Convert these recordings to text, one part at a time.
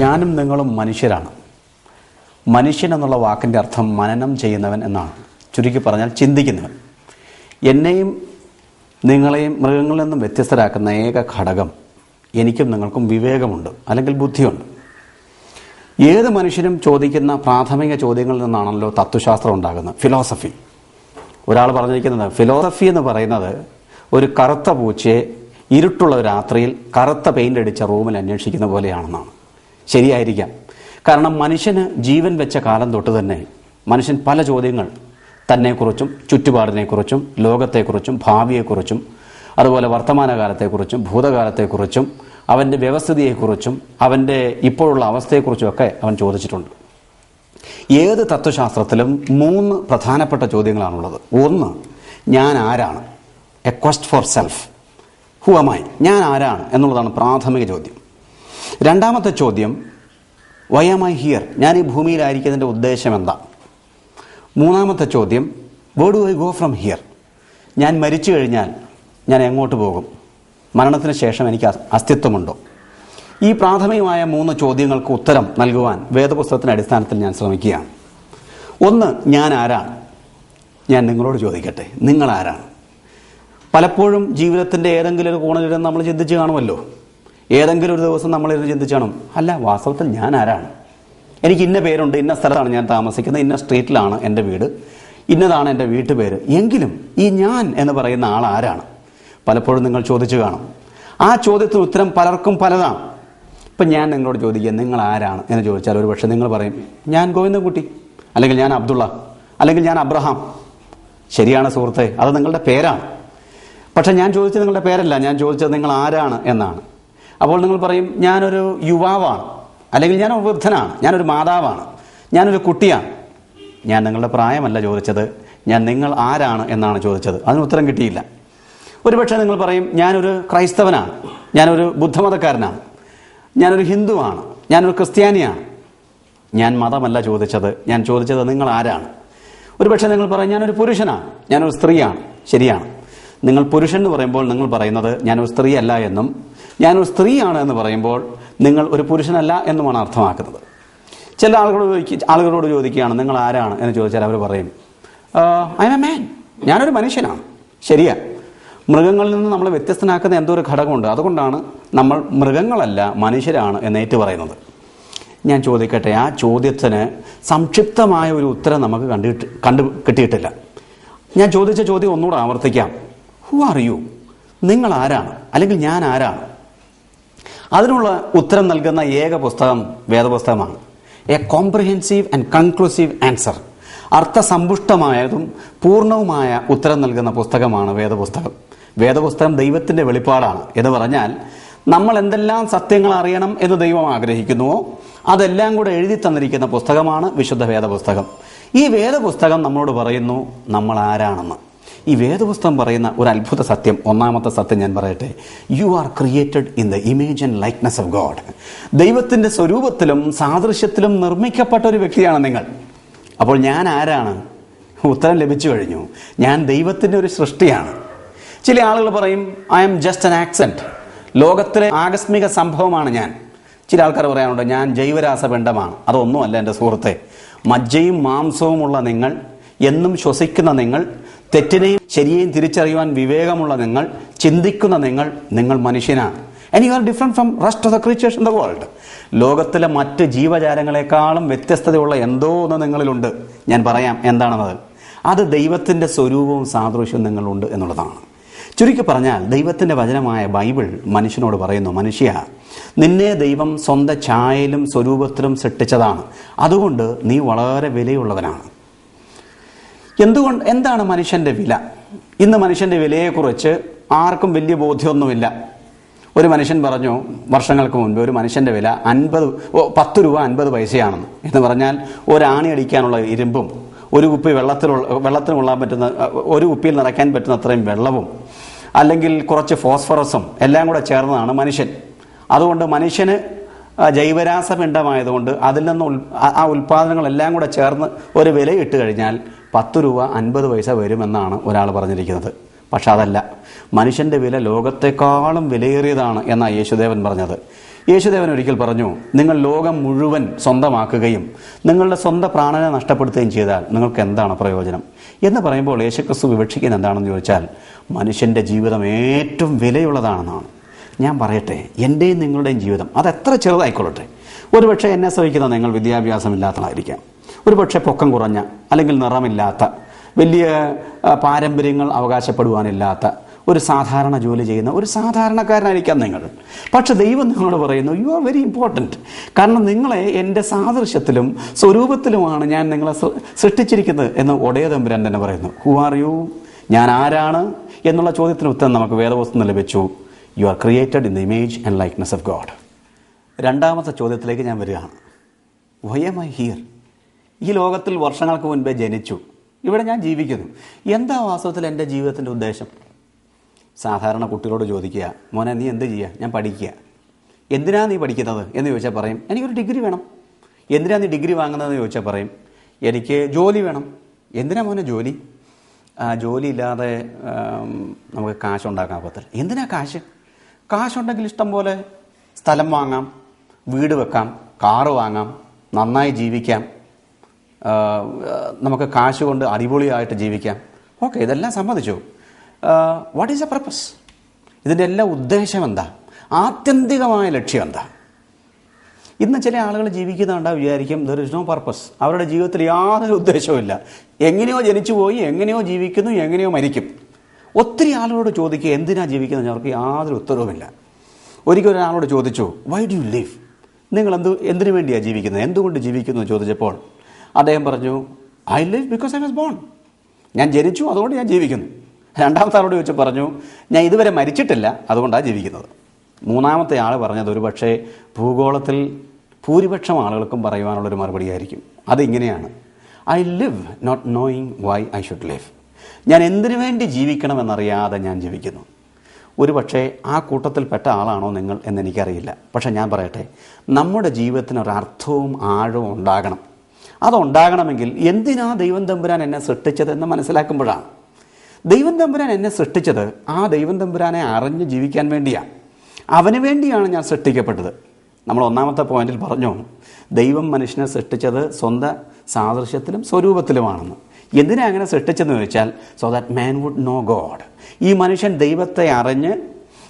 ഞാനും നിങ്ങളും മനുഷ്യരാണ്. മനുഷ്യൻ എന്നുള്ള വാക്കിന്റെ അർത്ഥം മനനം ചെയ്യുന്നവൻ എന്നാണ്. ചുരുക്കി പറഞ്ഞാൽ ചിന്തിക്കുന്നവൻ. എന്നെയും നിങ്ങളെയും മൃഗങ്ങളിൽ നിന്നും വ്യത്യസ്തരാക്കുന്ന ഏക ഘടകം എനിക്കും നിങ്ങൾക്കും വിവേകമുണ്ട് അല്ലെങ്കിൽ ബുദ്ധിയുണ്ട്. ഏത് മനുഷ്യനും ചോദിക്കുന്ന പ്രാഥമിക ചോദ്യങ്ങളിൽ നിന്നാണല്ലോ തത്വശാസ്ത്രം ഉണ്ടാകുന്നത്. ഫിലോസഫി ഒരാൾ പറഞ്ഞിരിക്കുന്നത് ഫിലോസഫി എന്ന് പറയുന്നത് ഒരു കറുത്ത പൂച്ചയെ ഇരുട്ടുള്ള രാത്രിയിൽ കറുത്ത പെയിന്റ് അടിച്ച റൂമിൽ അന്വേഷിക്കുന്ന പോലെയാണെന്നാണ്. ശരിയായിരിക്കാം. കാരണം മനുഷ്യന് ജീവൻ വെച്ച കാലം തൊട്ട് തന്നെ മനുഷ്യൻ പല ചോദ്യങ്ങൾ തന്നെക്കുറിച്ചും ചുറ്റുപാടിനെക്കുറിച്ചും ലോകത്തെക്കുറിച്ചും ഭാവിയെക്കുറിച്ചും അതുപോലെ വർത്തമാനകാലത്തെക്കുറിച്ചും ഭൂതകാലത്തെക്കുറിച്ചും അവന്റെ വ്യവസ്ഥിതിയെക്കുറിച്ചും അവന്റെ ഇപ്പോഴുള്ള അവസ്ഥയെക്കുറിച്ചുമൊക്കെ അവൻ ചോദിച്ചിട്ടുണ്ട്. ഏത് തത്വശാസ്ത്രത്തിലും മൂന്ന് പ്രധാനപ്പെട്ട ചോദ്യങ്ങളാണുള്ളത്. ഒന്ന് ഞാൻ ആരാണ്? A quest for self who am I ആരാണ്? എന്നുള്ളതാണ് പ്രാഥമിക ചോദ്യം. രണ്ടാമത്തെ ചോദ്യം വൈ ആം ഐ ഹിയർ ഞാൻ ഈ ഭൂമിയിലായിരിക്കുന്നതിന്റെ ഉദ്ദേശം എന്താ? മൂന്നാമത്തെ ചോദ്യം where do I go from here ഞാൻ മരിച്ചു കഴിഞ്ഞാൽ ഞാൻ എങ്ങോട്ട് പോകും? മരണത്തിന് ശേഷം എനിക്ക് അസ്- അസ്തിത്വമുണ്ടോ? ഈ പ്രാഥമികമായ മൂന്ന് ചോദ്യങ്ങൾക്ക് ഉത്തരം നൽകുവാൻ വേദപുസ്തകത്തിന്റെ അടിസ്ഥാനത്തിൽ ഞാൻ ശ്രമിക്കുകയാണ്. ഒന്ന് ഞാൻ ആരാണ്? ഞാൻ നിങ്ങളോട് ചോദിക്കട്ടെ നിങ്ങൾ ആരാണ്? പലപ്പോഴും ജീവിതത്തിന്റെ ഏതെങ്കിലും ഒരു കോണിലിരുന്ന് നമ്മൾ ചിന്തിച്ച് കാണുമല്ലോ. ഏതെങ്കിലും ഒരു ദിവസം നമ്മളിരുന്ന് ചിന്തിച്ചാണോ? അല്ല വാസ്തവത്തിൽ ഞാൻ ആരാണ്? എനിക്ക് ഇന്ന പേരുണ്ട് ഇന്ന സ്ഥലത്താണ് ഞാൻ താമസിക്കുന്നത് ഇന്ന സ്ട്രീറ്റിലാണ് എന്റെ വീട് ഇന്നതാണ് എന്റെ വീട്ടുപേര്. എങ്കിലും ഈ ഞാൻ എന്ന് പറയുന്ന ആൾ ആരാണ്? പലപ്പോഴും നിങ്ങൾ ചോദിച്ചു കാണും. ആ ചോദ്യത്തിന് ഉത്തരം പലർക്കും പലതാണ്. ഇപ്പം ഞാൻ നിങ്ങളോട് ചോദിക്കുക നിങ്ങൾ ആരാണ് എന്ന് ചോദിച്ചാൽ ഒരു പക്ഷേ നിങ്ങൾ പറയും ഞാൻ ഗോവിന്ദൻകുട്ടി അല്ലെങ്കിൽ ഞാൻ അബ്ദുള്ള അല്ലെങ്കിൽ ഞാൻ അബ്രഹാം. ശരിയാണ് സുഹൃത്തെ അത് നിങ്ങളുടെ പേരാണ്. പക്ഷേ ഞാൻ ചോദിച്ചത് നിങ്ങളുടെ പേരല്ല ഞാൻ ചോദിച്ചത് നിങ്ങൾ ആരാണ് എന്നാണ്. അപ്പോൾ നിങ്ങൾ പറയും ഞാനൊരു യുവാവാണ്. അല്ലെങ്കിൽ ഞാൻ വൃദ്ധനാണ്. ഞാനൊരു മാതാവാണ്. ഞാനൊരു കുട്ടിയാണ്. ഞാൻ നിങ്ങളുടെ പ്രായമല്ല ചോദിച്ചത്. ഞാൻ നിങ്ങൾ ആരാണ്? എന്നാണ് ചോദിച്ചത്. അതിന് ഉത്തരം കിട്ടിയില്ല. ഒരുപക്ഷെ നിങ്ങൾ പറയും ഞാനൊരു ക്രൈസ്തവനാണ്. ഞാനൊരു ബുദ്ധമതക്കാരനാണ്. ഞാനൊരു ഹിന്ദുവാണ്. ഞാനൊരു ക്രിസ്ത്യാനിയാണ്. ഞാൻ മതമല്ല ചോദിച്ചത്. ഞാൻ ചോദിച്ചത് നിങ്ങൾ ആരാണ്? ഒരുപക്ഷെ നിങ്ങൾ പറയും ഞാനൊരു പുരുഷനാണ്. ഞാനൊരു സ്ത്രീയാണ്. ശരിയാണ്. നിങ്ങൾ പുരുഷൻ എന്ന് പറയുമ്പോൾ നിങ്ങൾ പറയുന്നത് ഞാനൊരു സ്ത്രീ അല്ല എന്നും ഞാനൊരു സ്ത്രീയാണ് എന്ന് പറയുമ്പോൾ നിങ്ങൾ ഒരു പുരുഷനല്ല എന്നുമാണ് അർത്ഥമാക്കുന്നത്. ചില ആളുകളോട് ആളുകളോട് ചോദിക്കുകയാണ് നിങ്ങൾ ആരാണ്? എന്ന് ചോദിച്ചാൽ അവർ പറയും ഐ എം എ മാൻ ഞാനൊരു മനുഷ്യനാണ്. ശരിയാ. മൃഗങ്ങളിൽ നിന്ന് നമ്മളെ വ്യത്യസ്തനാക്കുന്ന എന്തോ ഒരു ഘടകമുണ്ട്. അതുകൊണ്ടാണ് നമ്മൾ മൃഗങ്ങളല്ല മനുഷ്യരാണ് എന്ന് ഏറ്റു പറയുന്നത് ഞാൻ ചോദിക്കട്ടെ ആ ചോദ്യത്തിന് സംക്ഷിപ്തമായ ഒരു ഉത്തരം നമുക്ക് കണ്ടിട്ട് കണ്ടു കിട്ടിയിട്ടില്ല. ഞാൻ ചോദിച്ച ചോദ്യം ഒന്നുകൂടെ ആവർത്തിക്കാം. ഹു ആർ യു നിങ്ങൾ ആരാണ് അല്ലെങ്കിൽ ഞാൻ ആരാണ് അതിനുള്ള ഉത്തരം നൽകുന്ന ഏക പുസ്തകം വേദപുസ്തകമാണ്. A comprehensive and conclusive answer അർത്ഥസമ്പുഷ്ടമായതും പൂർണവുമായ ഉത്തരം നൽകുന്ന പുസ്തകമാണ് വേദപുസ്തകം. വേദപുസ്തകം ദൈവത്തിന്റെ വെളിപ്പാടാണ് എന്ന് പറഞ്ഞാൽ നമ്മൾ എന്തെല്ലാം സത്യങ്ങൾ അറിയണം എന്ന് ദൈവം ആഗ്രഹിക്കുന്നുവോ അതെല്ലാം കൂടെ എഴുതി തന്നിരിക്കുന്ന പുസ്തകമാണ് വിശുദ്ധ വേദപുസ്തകം. ഈ വേദപുസ്തകം നമ്മളോട് പറയുന്നു നമ്മൾ ആരാണെന്ന് ഈ വേദപുസ്തകം പറയുന്ന ഒരു അത്ഭുത സത്യം ഒന്നാമത്തെ സത്യം ഞാൻ പറയട്ടെ. You are created in the image and likeness of God ദൈവത്തിന്റെ സ്വരൂപത്തിലും സാദൃശ്യത്തിലും നിർമ്മിക്കപ്പെട്ട ഒരു വ്യക്തിയാണ് നിങ്ങൾ. അപ്പോൾ ഞാൻ ആരാണ്? ഉത്തരം ലഭിച്ചു കഴിഞ്ഞു. ഞാൻ ദൈവത്തിന്റെ ഒരു സൃഷ്ടിയാണ്. ചില ആളുകൾ പറയും I am just an accent ലോകത്തിലെ ആകസ്മിക സംഭവമാണ് ഞാൻ. ചില ആൾക്കാർ പറയാനുണ്ട് ഞാൻ ജൈവരാസപിണ്ഡമാണ്. അതൊന്നുമല്ല എന്റെ സുഹൃത്തെ. മജ്ജയും മാംസവുമുള്ള നിങ്ങൾ എന്നും ശ്വസിക്കുന്ന നിങ്ങൾ തെറ്റിനെയും ശരിയെയും തിരിച്ചറിയുവാൻ വിവേകമുള്ള നിങ്ങൾ ചിന്തിക്കുന്ന നിങ്ങൾ നിങ്ങൾ മനുഷ്യനാണ്. And you are different from rest of the creatures in the world ലോകത്തിലെ മറ്റ് ജീവജാലങ്ങളെക്കാളും വ്യത്യസ്തതയുള്ള എന്തോ ഒന്ന് നിങ്ങളിലുണ്ട്. ഞാൻ പറയാം എന്താണെന്നത്? അത് ദൈവത്തിന്റെ സ്വരൂപവും സാദൃശ്യവും നിങ്ങളുണ്ട് എന്നുള്ളതാണ്. ചുരുക്കി പറഞ്ഞാൽ ദൈവത്തിന്റെ വചനമായ ബൈബിൾ മനുഷ്യനോട് പറയുന്നു മനുഷ്യ നിന്നെ ദൈവം സ്വന്തം ഛായയിലും സ്വരൂപത്തിലും സൃഷ്ടിച്ചതാണ്. അതുകൊണ്ട് നീ വളരെ വിലയുള്ളവനാണ്. എന്തുകൊണ്ട് എന്താണ് മനുഷ്യന്റെ വില? ഇന്ന് മനുഷ്യന്റെ വിലയെക്കുറിച്ച് ആർക്കും വലിയ ബോധ്യമൊന്നുമില്ല. ഒരു മനുഷ്യൻ പറഞ്ഞു വർഷങ്ങൾക്ക് മുൻപ് ഒരു മനുഷ്യന്റെ വില അൻപത് പത്ത് രൂപ അൻപത് പൈസയാണെന്ന്. എന്ന് പറഞ്ഞാൽ ഒരാണി അടിക്കാനുള്ള ഇരുമ്പും ഒരു കുപ്പി വെള്ളത്തിലുള്ള വെള്ളത്തിന് കൊള്ളാൻ പറ്റുന്ന ഒരു കുപ്പിയിൽ നിറയ്ക്കാൻ പറ്റുന്ന അത്രയും വെള്ളവും അല്ലെങ്കിൽ കുറച്ച് ഫോസ്ഫറസും എല്ലാം കൂടെ ചേർന്നതാണ് മനുഷ്യൻ. അതുകൊണ്ട് മനുഷ്യന് ജൈവരാസപിണ്ഡമായതുകൊണ്ട് അതിൽ നിന്ന് ആ ഉൽപ്പാദനങ്ങളെല്ലാം കൂടെ ചേർന്ന് ഒരു വില ഇട്ട് കഴിഞ്ഞാൽ പത്ത് രൂപ അൻപത് പൈസ വരുമെന്നാണ് ഒരാൾ പറഞ്ഞിരിക്കുന്നത്. പക്ഷെ അതല്ല. മനുഷ്യന്റെ വില ലോകത്തെക്കാളും വിലയേറിയതാണ് എന്നാണ് യേശുദേവൻ പറഞ്ഞത്. യേശുദേവൻ ഒരിക്കൽ പറഞ്ഞു നിങ്ങൾ ലോകം മുഴുവൻ സ്വന്തമാക്കുകയും നിങ്ങളുടെ സ്വന്തം പ്രാണനെ നഷ്ടപ്പെടുത്തുകയും ചെയ്താൽ നിങ്ങൾക്ക് എന്താണ് പ്രയോജനം? എന്ന് പറയുമ്പോൾ യേശുക്രിസ്തു വിവക്ഷിക്കുന്നത് എന്താണെന്ന് ചോദിച്ചാൽ മനുഷ്യന്റെ ജീവിതം ഏറ്റവും വിലയുള്ളതാണെന്നാണ്. ഞാൻ പറയട്ടെ എന്റെയും നിങ്ങളുടെയും ജീവിതം അത് എത്ര ചെറുതായിക്കൊള്ളട്ടെ. ഒരുപക്ഷെ എന്നെ ശ്രമിക്കുന്ന നിങ്ങൾ വിദ്യാഭ്യാസമില്ലാത്തതായിരിക്കാം ഒരുപക്ഷെ പൊക്കം കുറഞ്ഞ അല്ലെങ്കിൽ നിറമില്ലാത്ത വലിയ പാരമ്പര്യങ്ങൾ അവകാശപ്പെടുവാനില്ലാത്ത ഒരു സാധാരണ ജോലി ചെയ്യുന്ന ഒരു സാധാരണക്കാരനായിരിക്കാം നിങ്ങൾ. പക്ഷെ ദൈവം നിങ്ങളോട് പറയുന്നു യു ആർ വെരി ഇമ്പോർട്ടന്റ് കാരണം നിങ്ങളെ എന്റെ സാദൃശ്യത്തിലും സ്വരൂപത്തിലുമാണ് ഞാൻ നിങ്ങളെ സൃഷ്ടിച്ചിരിക്കുന്നത് എന്ന് ഒടയ തമ്പുരാൻ തന്നെ പറയുന്നു. ഹു ആർ യു ഞാൻ ആരാണ്? എന്നുള്ള ചോദ്യത്തിന് ഉത്തരം നമുക്ക് വേദവസ്തു ലഭിച്ചു. You are created in the image and likeness of God രണ്ടാമത്തെ ചോദ്യത്തിലേക്ക് ഞാൻ വരികയാണ്. വൈ എം ഐ ഹിയർ ഈ ലോകത്തിൽ വർഷങ്ങൾക്ക് മുൻപേ ജനിച്ചു. ഇവിടെ ഞാൻ ജീവിക്കുന്നു. എന്താ വാസ്തവത്തിൽ എന്റെ ജീവിതത്തിന്റെ ഉദ്ദേശം? സാധാരണ കുട്ടികളോട് ചോദിക്കുക മോനെ നീ എന്ത് ചെയ്യുക? ഞാൻ പഠിക്കുക. എന്തിനാ നീ പഠിക്കുന്നത്? എന്ന് ചോദിച്ചാൽ പറയും എനിക്കൊരു ഡിഗ്രി വേണം. എന്തിനാ നീ ഡിഗ്രി വാങ്ങുന്നതെന്ന് ചോദിച്ചാൽ പറയും എനിക്ക് ജോലി വേണം. എന്തിനാ മോനെ ജോലി? ജോലി ഇല്ലാതെ നമുക്ക് കാശ് ഉണ്ടാക്കാൻ പറ്റില്ല എന്തിനാ കാശ്? കാശുണ്ടെങ്കിൽ ഇഷ്ടം പോലെ സ്ഥലം വാങ്ങാം വീട് വെക്കാം കാറ് വാങ്ങാം നന്നായി ജീവിക്കാം. നമുക്ക് കാശ് കൊണ്ട് അടിപൊളിയായിട്ട് ജീവിക്കാം. ഓക്കെ ഇതെല്ലാം സമ്മതിച്ചു. വാട്ട് ഈസ് എ പർപ്പസ് ഇതിന്റെ എല്ലാ ഉദ്ദേശം എന്താ? ആത്യന്തികമായ ലക്ഷ്യം എന്താ? ഇന്ന് ചില ആളുകൾ ജീവിക്കുന്നുണ്ടാ വിചാരിക്കും ദർ ഇസ് നോ പർപ്പസ് അവരുടെ ജീവിതത്തിൽ യാതൊരു ഉദ്ദേശവുമില്ല എങ്ങനെയോ ജനിച്ചു പോയി എങ്ങനെയോ ജീവിക്കുന്നു എങ്ങനെയോ മരിക്കും. ഒത്തിരി ആളുകളോട് ചോദിക്കുക എന്തിനാ ജീവിക്കുന്നത്? അവർക്ക് യാതൊരു ഉത്തരവുമില്ല. ഒരിക്കൽ ഒരാളോട് ചോദിച്ചു വൈ ഡു യു ലിവ് നിങ്ങൾ എന്ത് എന്തിനു വേണ്ടിയാണ് ജീവിക്കുന്നത്? എന്തുകൊണ്ട് ജീവിക്കുന്നു? ചോദിച്ചപ്പോൾ അദ്ദേഹം പറഞ്ഞു I live because I was born ഞാൻ ജനിച്ചു അതുകൊണ്ട് ഞാൻ ജീവിക്കുന്നു. രണ്ടാമത്തെ ആളോട് ചോദിച്ചു പറഞ്ഞു ഞാൻ ഇതുവരെ മരിച്ചിട്ടില്ല അതുകൊണ്ടാണ് ജീവിക്കുന്നത്. മൂന്നാമത്തെ ആൾ പറഞ്ഞത് ഒരു പക്ഷേ ഭൂഗോളത്തിൽ ഭൂരിപക്ഷം ആളുകൾക്കും പറയുവാനുള്ളൊരു മറുപടിയായിരിക്കും. അതിങ്ങനെയാണ്. I live not knowing why I should live ഞാൻ എന്തിനു വേണ്ടി ജീവിക്കണമെന്നറിയാതെ ഞാൻ ജീവിക്കുന്നു. ഒരു പക്ഷേ ആ കൂട്ടത്തിൽപ്പെട്ട ആളാണോ നിങ്ങൾ എന്നെനിക്കറിയില്ല. പക്ഷേ ഞാൻ പറയട്ടെ നമ്മുടെ ജീവിതത്തിന് ഒരർത്ഥവും ആഴവും ഉണ്ടാകണം. അതുണ്ടാകണമെങ്കിൽ എന്തിനാ ദൈവം തമ്പുരാൻ എന്നെ സൃഷ്ടിച്ചത് എന്ന് മനസ്സിലാക്കുമ്പോഴാണ്. ദൈവം തമ്പുരാൻ എന്നെ സൃഷ്ടിച്ചത് ആ ദൈവം തമ്പുരാനെ അറിഞ്ഞ് ജീവിക്കാൻ വേണ്ടിയാണ് അവന് വേണ്ടിയാണ് ഞാൻ സൃഷ്ടിക്കപ്പെട്ടത്. നമ്മൾ ഒന്നാമത്തെ പോയിന്റിൽ പറഞ്ഞു ദൈവം മനുഷ്യനെ സൃഷ്ടിച്ചത് സ്വന്തം സാദൃശ്യത്തിലും സ്വരൂപത്തിലുമാണെന്ന്. എന്തിനാ അങ്ങനെ സൃഷ്ടിച്ചെന്ന് ചോദിച്ചാൽ so that man would know God ഈ മനുഷ്യൻ ദൈവത്തെ അറിഞ്ഞ്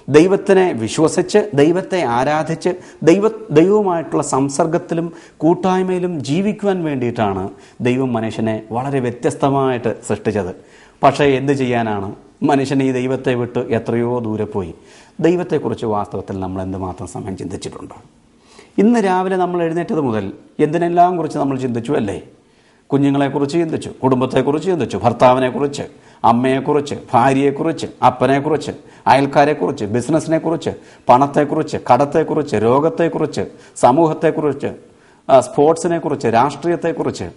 ദൈവത്തിനെ വിശ്വസിച്ച് ദൈവത്തെ ആരാധിച്ച് ദൈവ ദൈവവുമായിട്ടുള്ള സംസർഗത്തിലും കൂട്ടായ്മയിലും ജീവിക്കുവാൻ വേണ്ടിയിട്ടാണ് ദൈവം മനുഷ്യനെ വളരെ വ്യത്യസ്തമായിട്ട് സൃഷ്ടിച്ചത്. പക്ഷേ എന്ത് ചെയ്യാനാണ്? മനുഷ്യൻ ഈ ദൈവത്തെ വിട്ട് എത്രയോ ദൂരെ പോയി. ദൈവത്തെക്കുറിച്ച് വാസ്തവത്തിൽ നമ്മൾ എന്തുമാത്രം സമയം ചിന്തിച്ചിട്ടുണ്ട്? ഇന്ന് രാവിലെ നമ്മൾ എഴുന്നേറ്റത് മുതൽ എന്തിനെല്ലാം കുറിച്ച് നമ്മൾ ചിന്തിച്ചു അല്ലേ? കുഞ്ഞുങ്ങളെക്കുറിച്ച് ചിന്തിച്ചു കുടുംബത്തെക്കുറിച്ച് ചിന്തിച്ചു ഭർത്താവിനെക്കുറിച്ച് അമ്മയെക്കുറിച്ച് ഭാര്യയെക്കുറിച്ച് അപ്പനെക്കുറിച്ച് അയൽക്കാരെക്കുറിച്ച് ബിസിനസ്സിനെക്കുറിച്ച് പണത്തെക്കുറിച്ച് കടത്തെക്കുറിച്ച് രോഗത്തെക്കുറിച്ച് സമൂഹത്തെക്കുറിച്ച് സ്പോർട്സിനെക്കുറിച്ച് രാഷ്ട്രീയത്തെക്കുറിച്ച്.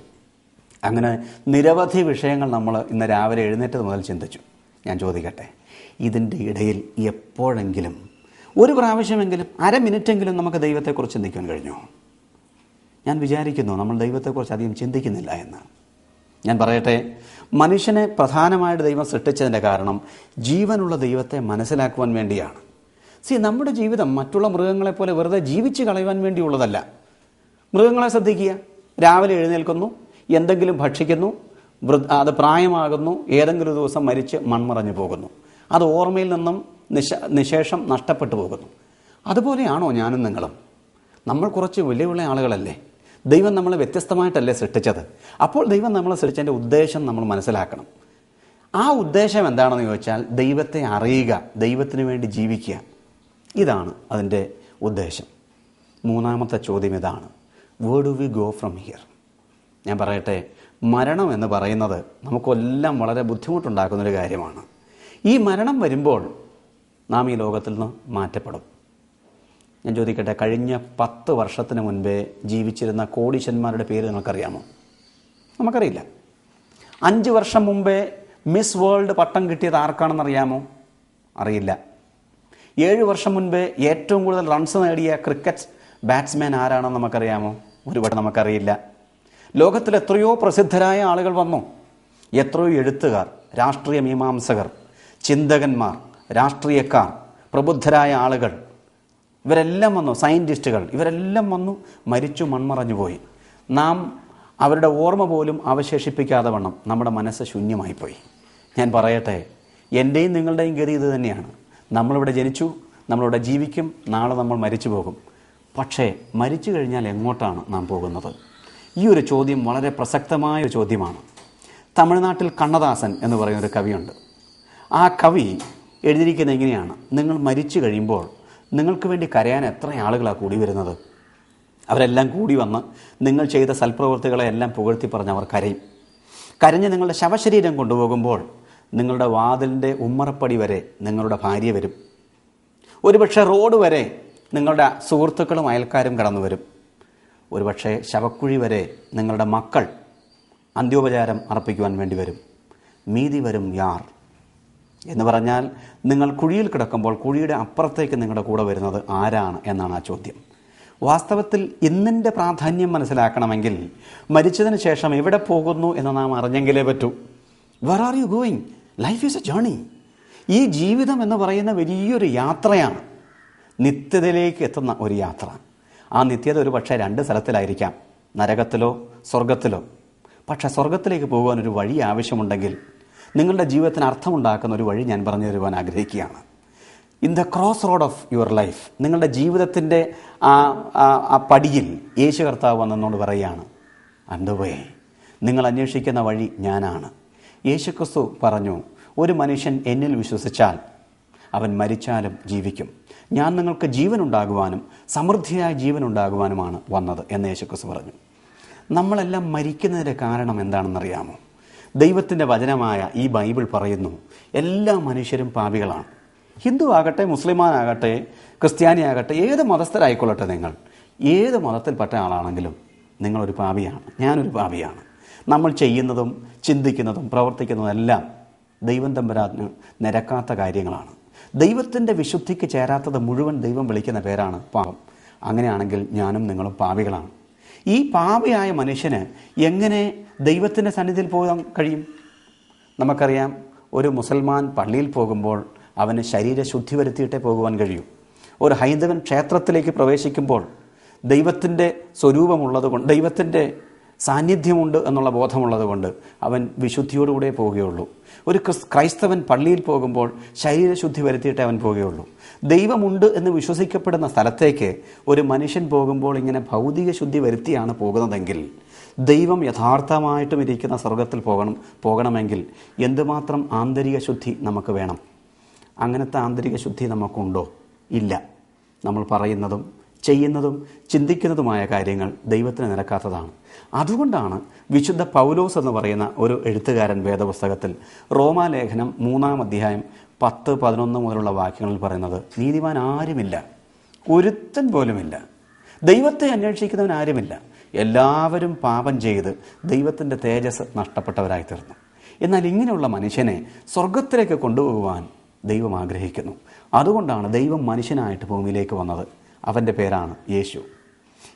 അങ്ങനെ നിരവധി വിഷയങ്ങൾ നമ്മൾ ഇന്ന് രാവിലെ എഴുന്നേറ്റത് മുതൽ ചിന്തിച്ചു. ഞാൻ ചോദിക്കട്ടെ ഇതിന്റെ ഇടയിൽ എപ്പോഴെങ്കിലും ഒരു പ്രാവശ്യമെങ്കിലും അര മിനിറ്റെങ്കിലും നമുക്ക് ദൈവത്തെക്കുറിച്ച് ചിന്തിക്കാൻ കഴിഞ്ഞോ? ഞാൻ വിചാരിക്കുന്നു നമ്മൾ ദൈവത്തെക്കുറിച്ച് അധികം ചിന്തിക്കുന്നില്ല എന്ന്. ഞാൻ പറയട്ടെ മനുഷ്യനെ പ്രധാനമായിട്ട് ദൈവം സൃഷ്ടിച്ചതിന്റെ കാരണം ജീവനുള്ള ദൈവത്തെ മനസ്സിലാക്കുവാൻ വേണ്ടിയാണ്. സി നമ്മുടെ ജീവിതം മറ്റുള്ള മൃഗങ്ങളെ പോലെ വെറുതെ ജീവിച്ച് കളയുവാൻ വേണ്ടിയുള്ളതല്ല. മൃഗങ്ങളെ ശ്രദ്ധിക്കുക. രാവിലെ എഴുന്നേൽക്കുന്നു എന്തെങ്കിലും ഭക്ഷിക്കുന്നു അത് പ്രായമാകുന്നു ഏതെങ്കിലും ദിവസം മരിച്ച് മൺമറഞ്ഞു പോകുന്നു. അത് ഓർമ്മയിൽ നിന്നും നിശ നിശേഷം നഷ്ടപ്പെട്ടു പോകുന്നു. അതുപോലെയാണോ ഞാനും നിങ്ങളും? നമ്മൾ കുറച്ച് വെല്ലുവിളി ആളുകളല്ലേ? ദൈവം നമ്മളെ വ്യത്യസ്തമായിട്ടല്ലേ സൃഷ്ടിച്ചത്? അപ്പോൾ ദൈവം നമ്മളെ സൃഷ്ടിച്ചതിന്റെ ഉദ്ദേശം നമ്മൾ മനസ്സിലാക്കണം. ആ ഉദ്ദേശം എന്താണെന്ന് ചോദിച്ചാൽ ദൈവത്തെ അറിയുക ദൈവത്തിന് വേണ്ടി ജീവിക്കുക. ഇതാണ് അതിന്റെ ഉദ്ദേശം. മൂന്നാമത്തെ ചോദ്യം ഇതാണ്. Where do we go from here ഞാൻ പറയട്ടെ മരണം എന്ന് പറയുന്നത് നമുക്കെല്ലാം വളരെ ബുദ്ധിമുട്ടുണ്ടാക്കുന്നൊരു കാര്യമാണ്. ഈ മരണം വരുമ്പോൾ നാം ഈ ലോകത്തിൽ നിന്ന് മാറ്റപ്പെടും. ഞാൻ ചോദിക്കട്ടെ കഴിഞ്ഞ പത്ത് വർഷത്തിന് മുൻപേ ജീവിച്ചിരുന്ന കോടീശന്മാരുടെ പേര് നിങ്ങൾക്കറിയാമോ? നമുക്കറിയില്ല. അഞ്ച് വർഷം മുമ്പേ മിസ് വേൾഡ് പട്ടം കിട്ടിയത് ആർക്കാണെന്നറിയാമോ? അറിയില്ല. ഏഴ് വർഷം മുൻപേ ഏറ്റവും കൂടുതൽ റൺസ് നേടിയ ക്രിക്കറ്റ് ബാറ്റ്സ്മാൻ ആരാണെന്ന് നമുക്കറിയാമോ? ഒരുപാട് നമുക്കറിയില്ല. ലോകത്തിൽ എത്രയോ പ്രസിദ്ധരായ ആളുകൾ വന്നു. എത്രയോ എഴുത്തുകാർ രാഷ്ട്രീയ മീമാംസകർ ചിന്തകന്മാർ രാഷ്ട്രീയക്കാർ പ്രബുദ്ധരായ ആളുകൾ ഇവരെല്ലാം വന്നു സയന്റിസ്റ്റുകൾ ഇവരെല്ലാം വന്നു മരിച്ചു മൺമറഞ്ഞു പോയി. നാം അവരുടെ ഓർമ്മ പോലും അവശേഷിപ്പിക്കാതെ വണ്ണം നമ്മുടെ മനസ്സ് ശൂന്യമായിപ്പോയി. ഞാൻ പറയട്ടെ എന്റെയും നിങ്ങളുടെയും ഗതി ഇത് തന്നെയാണ്. നമ്മളിവിടെ ജനിച്ചു നമ്മളിവിടെ ജീവിക്കും നാളെ നമ്മൾ മരിച്ചു പോകും. പക്ഷേ മരിച്ചു കഴിഞ്ഞാൽ എങ്ങോട്ടാണ് നാം പോകുന്നത്? ഈ ഒരു ചോദ്യം വളരെ പ്രസക്തമായ ഒരു ചോദ്യമാണ്. തമിഴ്നാട്ടിൽ കണ്ണദാസൻ എന്ന് പറയുന്ന ഒരു കവിയുണ്ട്. ആ കവി എഴുതിയിരിക്കുന്നത് എങ്ങനെയാണ്? നിങ്ങൾ മരിച്ചു കഴിയുമ്പോൾ നിങ്ങൾക്ക് വേണ്ടി കരയാൻ എത്ര ആളുകളാണ് കൂടി വരുന്നത്? അവരെല്ലാം കൂടി വന്ന് നിങ്ങൾ ചെയ്ത സൽപ്രവൃത്തികളെ എല്ലാം പുകഴ്ത്തി പറഞ്ഞ് അവർ കരയും. കരഞ്ഞ് നിങ്ങളുടെ ശവശരീരം കൊണ്ടുപോകുമ്പോൾ നിങ്ങളുടെ വാതിലിന്റെ ഉമ്മറപ്പടി വരെ നിങ്ങളുടെ ഭാര്യ വരും. ഒരുപക്ഷെ റോഡ് വരെ നിങ്ങളുടെ സുഹൃത്തുക്കളും അയൽക്കാരും കടന്നു വരും. ഒരുപക്ഷെ ശവക്കുഴി വരെ നിങ്ങളുടെ മക്കൾ അന്ത്യോപചാരം അർപ്പിക്കുവാൻ വേണ്ടി വരും. മീതി വരും യാർ. എന്ന് പറഞ്ഞാൽ നിങ്ങൾ കുഴിയിൽ കിടക്കുമ്പോൾ കുഴിയുടെ അപ്പുറത്തേക്ക് നിങ്ങളുടെ കൂടെ വരുന്നത് ആരാണ് എന്നാണ് ആ ചോദ്യം. വാസ്തവത്തിൽ ഇന്നിന്റെ പ്രാധാന്യം മനസ്സിലാക്കണമെങ്കിൽ മരിച്ചതിന് ശേഷം എവിടെ പോകുന്നു എന്ന് നാം അറിഞ്ഞെങ്കിലേ പറ്റൂ. Where are you going life is a journey ഈ ജീവിതം എന്ന് പറയുന്ന വലിയൊരു യാത്രയാണ്. നിത്യതയിലേക്ക് എത്തുന്ന ഒരു യാത്ര. ആ നിത്യത ഒരു പക്ഷേ രണ്ട് സ്ഥലത്തിലായിരിക്കാം. നരകത്തിലോ സ്വർഗത്തിലോ. പക്ഷേ സ്വർഗത്തിലേക്ക് ഒരു വഴി ആവശ്യമുണ്ടെങ്കിൽ നിങ്ങളുടെ ജീവിതത്തിന് അർത്ഥമുണ്ടാക്കുന്ന ഒരു വഴി ഞാൻ പറഞ്ഞു തരുവാൻ ആഗ്രഹിക്കുകയാണ്. In the cross road of your life നിങ്ങളുടെ ജീവിതത്തിന്റെ ആ ആ- പടിയിൽ യേശു കർത്താവ് വന്നെന്നോട് പറയുകയാണ് അണ്ടവേ നിങ്ങൾ അന്വേഷിക്കുന്ന വഴി ഞാനാണ്. യേശുക്രിസ്തു പറഞ്ഞു ഒരു മനുഷ്യൻ എന്നിൽ വിശ്വസിച്ചാൽ അവൻ മരിച്ചാലും ജീവിക്കും. ഞാൻ നിങ്ങൾക്ക് ജീവനുണ്ടാകുവാനും സമൃദ്ധിയായ ജീവൻ ഉണ്ടാകുവാനുമാണ് വന്നത് എന്ന് യേശുക്രിസ്തു പറഞ്ഞു. നമ്മളെല്ലാം മരിക്കുന്നതിന്റെ കാരണം എന്താണെന്നറിയാമോ? ദൈവത്തിന്റെ വചനമായ ഈ ബൈബിൾ പറയുന്നു എല്ലാ മനുഷ്യരും പാപികളാണ്. ഹിന്ദു ആകട്ടെ മുസ്ലിമാനാകട്ടെ ക്രിസ്ത്യാനിയാകട്ടെ ഏത് മതസ്ഥരായിക്കൊള്ളട്ടെ നിങ്ങൾ? ഏത് മതത്തിൽപ്പെട്ട ആളാണെങ്കിലും നിങ്ങളൊരു പാപിയാണ് ഞാനൊരു പാപിയാണ്. നമ്മൾ ചെയ്യുന്നതും ചിന്തിക്കുന്നതും പ്രവർത്തിക്കുന്നതെല്ലാം ദൈവം തമ്പരാജ്ഞ നിരക്കാത്ത കാര്യങ്ങളാണ്. ദൈവത്തിന്റെ വിശുദ്ധിക്ക് ചേരാത്തത് മുഴുവൻ ദൈവം വിളിക്കുന്ന പേരാണ് പാപം. അങ്ങനെയാണെങ്കിൽ ഞാനും നിങ്ങളും പാപികളാണ്. ഈ പാപയായ മനുഷ്യന് എങ്ങനെ ദൈവത്തിന്റെ സന്നിധിയിൽ പോകാൻ കഴിയും? നമുക്കറിയാം ഒരു മുസൽമാൻ പള്ളിയിൽ പോകുമ്പോൾ അവന് ശരീരശുദ്ധി വരുത്തിയിട്ടേ പോകുവാൻ കഴിയൂ. ഒരു ഹൈന്ദവൻ ക്ഷേത്രത്തിലേക്ക് പ്രവേശിക്കുമ്പോൾ ദൈവത്തിന്റെ സ്വരൂപമുള്ളത് കൊണ്ട് ദൈവത്തിന്റെ സാന്നിധ്യമുണ്ട് എന്നുള്ള ബോധമുള്ളത് കൊണ്ട് അവൻ വിശുദ്ധിയോടുകൂടെ പോവുകയുള്ളൂ. ഒരു ക്രിസ് ക്രൈസ്തവൻ പള്ളിയിൽ പോകുമ്പോൾ ശരീരശുദ്ധി വരുത്തിയിട്ടേ അവൻ പോവുകയുള്ളൂ. ദൈവമുണ്ട് എന്ന് വിശ്വസിക്കപ്പെടുന്ന സ്ഥലത്തേക്ക് ഒരു മനുഷ്യൻ പോകുമ്പോൾ ഇങ്ങനെ ഭൗതിക ശുദ്ധി വരുത്തിയാണ് പോകുന്നതെങ്കിൽ ദൈവം യഥാർത്ഥമായിട്ടും ഇരിക്കുന്ന സ്വർഗത്തിൽ പോകണം പോകണമെങ്കിൽ എന്തുമാത്രം ആന്തരിക ശുദ്ധി നമുക്ക് വേണം? അങ്ങനത്തെ ആന്തരിക ശുദ്ധി നമുക്കുണ്ടോ? ഇല്ല. നമ്മൾ പറയുന്നതും ചെയ്യുന്നതും ചിന്തിക്കുന്നതുമായ കാര്യങ്ങൾ ദൈവത്തിന് നിരക്കാത്തതാണ്. അതുകൊണ്ടാണ് വിശുദ്ധ പൗലോസ് എന്ന് പറയുന്ന ഒരു എഴുത്തുകാരൻ വേദപുസ്തകത്തിൽ റോമാലേഖനം മൂന്നാം അധ്യായം പത്ത് പതിനൊന്ന് മുതലുള്ള വാക്യങ്ങളിൽ പറയുന്നത് നീതിമാൻ ആരുമില്ല ഒരുത്തൻ പോലുമില്ല. ദൈവത്തെ അന്വേഷിക്കുന്നവൻ ആരുമില്ല. എല്ലാവരും പാപം ചെയ്ത് ദൈവത്തിന്റെ തേജസ് നഷ്ടപ്പെട്ടവരായി തീർന്നു എന്നാൽ ഇങ്ങനെയുള്ള മനുഷ്യനെ സ്വർഗത്തിലേക്ക് കൊണ്ടുപോകുവാൻ ദൈവം ആഗ്രഹിക്കുന്നു. അതുകൊണ്ടാണ് ദൈവം മനുഷ്യനായിട്ട് ഭൂമിയിലേക്ക് വന്നത്. അവന്റെ പേരാണ് യേശു.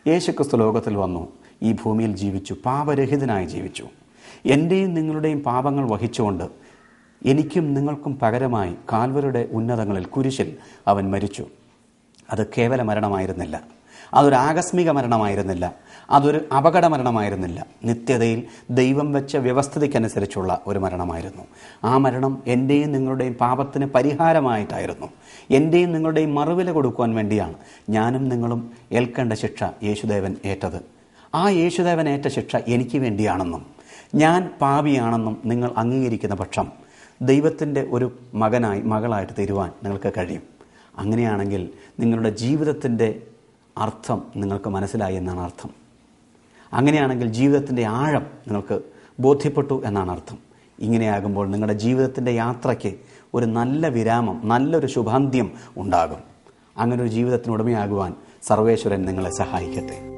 യേശുക്രിസ്തു ലോകത്തിൽ വന്നു ഈ ഭൂമിയിൽ ജീവിച്ചു പാപരഹിതനായി ജീവിച്ചു. എന്റെയും നിങ്ങളുടെയും പാപങ്ങൾ വഹിച്ചുകൊണ്ട് എനിക്കും നിങ്ങൾക്കും പകരമായി കാൽവരുടെ ഉന്നതങ്ങളിൽ കുരിശിൽ അവൻ മരിച്ചു. അത് കേവല മരണമായിരുന്നില്ല. അതൊരു ആകസ്മിക മരണമായിരുന്നില്ല. അതൊരു അപകട മരണമായിരുന്നില്ല. നിത്യതയിൽ ദൈവം വെച്ച വ്യവസ്ഥിതിക്കനുസരിച്ചുള്ള ഒരു മരണമായിരുന്നു. ആ മരണം എന്റെയും നിങ്ങളുടെയും പാപത്തിന് പരിഹാരമായിട്ടായിരുന്നു. എന്റെയും നിങ്ങളുടെയും മറുവില കൊടുക്കുവാൻ വേണ്ടിയാണ് ഞാനും നിങ്ങളും ഏൽക്കേണ്ട ശിക്ഷ യേശുദേവൻ ഏറ്റത്. ആ യേശുദേവൻ ഏറ്റ ശിക്ഷ എനിക്ക് വേണ്ടിയാണെന്നും ഞാൻ പാപിയാണെന്നും നിങ്ങൾ അംഗീകരിക്കുന്ന പക്ഷം ദൈവത്തിന്റെ ഒരു മകനായി മകളായിട്ട് തീരുവാൻ നിങ്ങൾക്ക് കഴിയും. അങ്ങനെയാണെങ്കിൽ നിങ്ങളുടെ ജീവിതത്തിന്റെ അർത്ഥം നിങ്ങൾക്ക് മനസ്സിലായി എന്നാണ് അർത്ഥം. അങ്ങനെയാണെങ്കിൽ ജീവിതത്തിന്റെ ആഴം നിങ്ങൾക്ക് ബോധ്യപ്പെട്ടു എന്നാണ് അർത്ഥം. ഇങ്ങനെയാകുമ്പോൾ നിങ്ങളുടെ ജീവിതത്തിന്റെ യാത്രയ്ക്ക് ഒരു നല്ല വിരാമം നല്ലൊരു ശുഭാന്ത്യം ഉണ്ടാകും. അങ്ങനെ ഒരു ഉടമയാകുവാൻ സർവേശ്വരൻ നിങ്ങളെ സഹായിക്കട്ടെ.